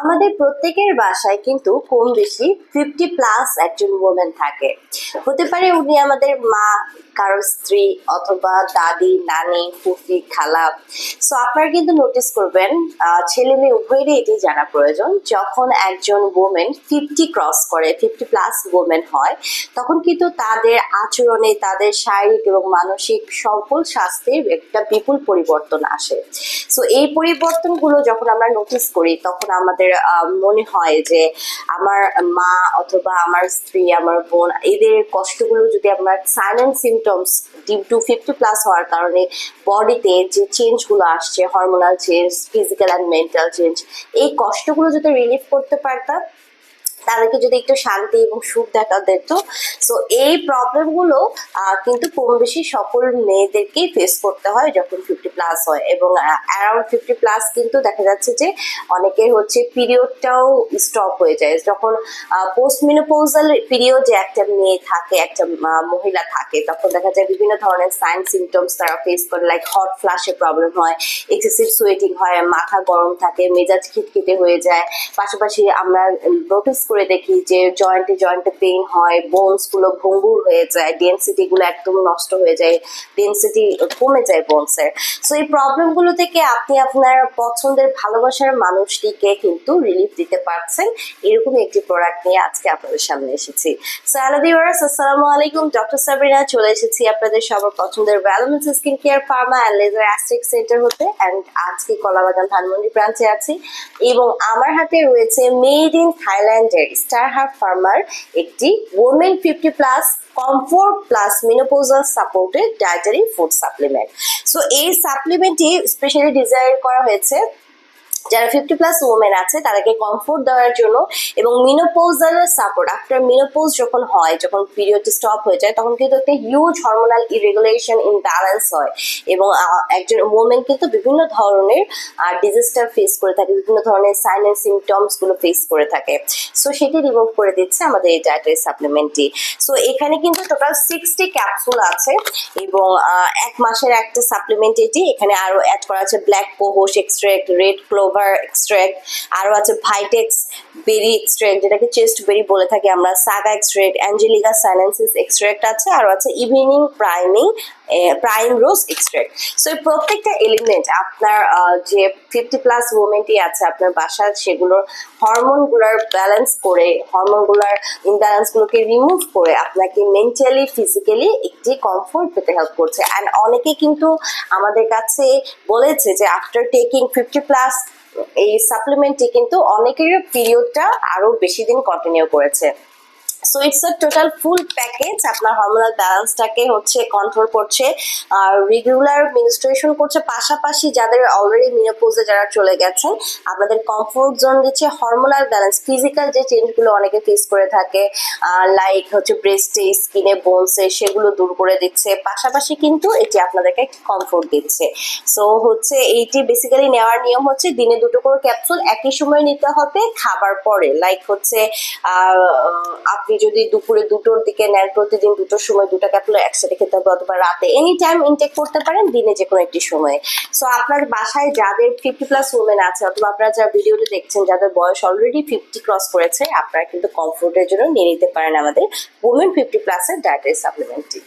আমাদের প্রত্যেকের বাসায় কিন্তু কম বেশি ফিফটি প্লাস একজন ওমেন থাকে। হতে পারে উনি আমাদের মা কারও স্ত্রী অথবা দাদি, নানি, ফুফি, খালা। সো আপনারা কিন্তু নোটিস করবেন ছেলে মেয়ে উভয়েরই এটি জানা প্রয়োজন। যখন একজন ওমেন ফিফটি ক্রস করে ফিফটি প্লাস ওমেন হয়, তখন কিন্তু তাদের আচরণে, তাদের শারীরিক এবং মানসিক সকল স্বাস্থ্যের একটা বিপুল পরিবর্তন আসে। সো এই পরিবর্তনগুলো যখন আমরা নোটিস করি, তখন আমাদের আহ, মনে হয় যে আমার মা অথবা আমার স্ত্রী আমার বোন এদের কষ্টগুলো যদি আমরা silent symptoms to fifty plus হওয়ার কারণে বডিতে যে চেঞ্জগুলো আসছে hormonal change physical and mental change এই কষ্টগুলো যদি রিলিফ করতে পারতাম তাদেরকে যদি একটু শান্তি এবং সুখ দেখা দিত। সো এই প্রবলেমগুলো কিন্তু কম বেশি সকল মেয়েদেরকেই ফেস করতে হয় যখন ফিফটি প্লাস হয়। এবং অ্যারাউন্ড ফিফটি প্লাস কিন্তু দেখা যাচ্ছে যে অনেকের হচ্ছে পিরিয়ডটাও স্টপ হয়ে যায়। যখন পোস্ট মিনোপোজাল পিরিয়ডে একটা মেয়ে থাকে, একটা মহিলা থাকে, তখন দেখা যায় বিভিন্ন ধরনের সাইন সিমটমস তারা ফেস করে। লাইক হট ফ্লাশে প্রবলেম হয় এক্সেসিভ সোয়েটিং হয়, মাথা গরম থাকে, মেজাজ খিটখিটে হয়ে যায়। পাশাপাশি আমরা নোটিস করে দেখি যে জয়েন্টে জয়েন্টে পেইন হয় বোনসগুলো ভঙ্গুর হয়ে যায় ডেন্সিটি গুলো একদম নষ্ট হয়ে যায় ডেন্সিটি কমে যায় বোনসের সো এই প্রবলেমগুলো থেকে আপনি আপনার পছন্দের ভালোবাসার মানুষটিকে কিন্তু রিলিফ দিতে পারছেন। এরকম একটি প্রোডাক্ট নিয়ে আজকে আপনাদের সামনে এসেছি। সো হ্যালো ভিউয়ার্স আসসালামু আলাইকুম। ডক্টর সাবিনা চলে এসেছি আপনাদের সবার পছন্দের ভ্যালোমেন্স skin care pharma and laser center হতে। অ্যান্ড আজকে কলাবাগান ধানমন্ডি ব্রাঞ্চে আছি। এবং আমার হাতে রয়েছে মেড ইন থাইল্যান্ডের স্টার হার্ট ফার্মার একটি women fifty plus comfort plus menopausal supported dietary food supplement so এই সাপ্লিমেন্টটি স্পেশালি ডিজাইন করা হয়েছে যারা ফিফটি প্লাস ওমেন আছে, তাদেরকে কমফোর্ট দেওয়ার জন্য এবং মিনোপোজাল সাপোর্ট আফটার মিনোপোজ যখন হয়, যখন পিরিয়ড স্টপ হয়ে যায়, তখন কিন্তু একটা হিউজ হরমোনাল ইরেগুলেশন ইমব্যালেন্স হয় এবং একজন ওমেন কিন্তু বিভিন্ন ধরনের ডিজিজটা ফেস করে থাকে, বিভিন্ন ধরনের সাইন অ্যান্ড সিমটমসগুলো ফেস করে থাকে। সো সেটি রিমুভ করে দিচ্ছে আমাদের এই ডায়েটারি সাপ্লিমেন্টটি সো এখানে কিন্তু টোটাল সিক্সটি ক্যাপসুল আছে এবং এক মাসের একটা সাপ্লিমেন্ট এটি। এখানে আরও অ্যাড করা আছে black cohosh extract red clover extract আরও আছে ভাইটেক্স বেরি এক্সট্রাক্ট যেটাকে চেস্ট বেরি বলে থাকি আমরা সাগা এক্সট্রাক্ট অ্যাঞ্জেলিকা সাইলেন্সিস এক্সট্রাক্ট আছে, আরও আছে evening priming prime rose extract so এই প্রত্যেকটা এলিমেন্ট আপনার যে ফিফটি প্লাস মোমেন্টই আছে আপনার বাসার সেগুলোর হরমোনগুলোর ব্যালেন্স করে হরমোনগুলোর ইমব্যালেন্সগুলোকে রিমুভ করে আপনাকে মেন্টালি ফিজিক্যালি একটি কমফোর্ট পেতে হেল্প করছে। অ্যান্ড অনেকে কিন্তু আমাদের কাছে বলেছে যে আফটার টেকিং ফিফটি প্লাস এই সাপ্লিমেন্টটি কিন্তু অনেকের পিরিয়ডটা আরও বেশি দিন কন্টিনিউ করেছে। So it's a total full package আপনার হরমোনাল ব্যালেন্সটাকে হচ্ছে কন্ট্রোল করছে, আর রেগুলার মিনিস্ট্রেশন করছে, পাশাপাশি যাদের অলরেডি মিনোপোজে যারা চলে গেছেন, আপনাদের কমফোর্ট জোন দিচ্ছে হরমোনাল ব্যালেন্স ফিজিক্যাল যে চেঞ্জগুলো অনেকে ফেস করে থাকে লাইক হচ্ছে ব্রেস্টে স্কিনে বোনসে সেগুলো দূর করে দিচ্ছে, পাশাপাশি কিন্তু এটি আপনাদেরকে কমফোর্ট দিচ্ছে। সো হচ্ছে এইটি বেসিক্যালি নেওয়ার নিয়ম হচ্ছে দিনে দুটো করে ক্যাপসুল একই সময় নিতে হবে, খাবার পরে লাইক হচ্ছে আপনি যদি দুপুরে দুটোর দিকে নেন, প্রতিদিন দুটোর সময় দুটা ক্যাপসুল একসাথে খেতে হবে অথবা রাতে এনি টাইম ইনটেক করতে পারেন, দিনে যে কোনো একটি সময়ে। সো আপনার বাসায় যাদের ফিফটি প্লাস উমেন আছে অথবা আপনারা যারা ভিডিওটি দেখছেন, যাদের বয়স অলরেডি ফিফটি ক্রস করেছে, আপনারা কিন্তু কমফোর্টের জন্য নিয়ে নিতে পারেন আমাদের উমেন ফিফটি প্লাসের ডায়েটারি সাপ্লিমেন্টটি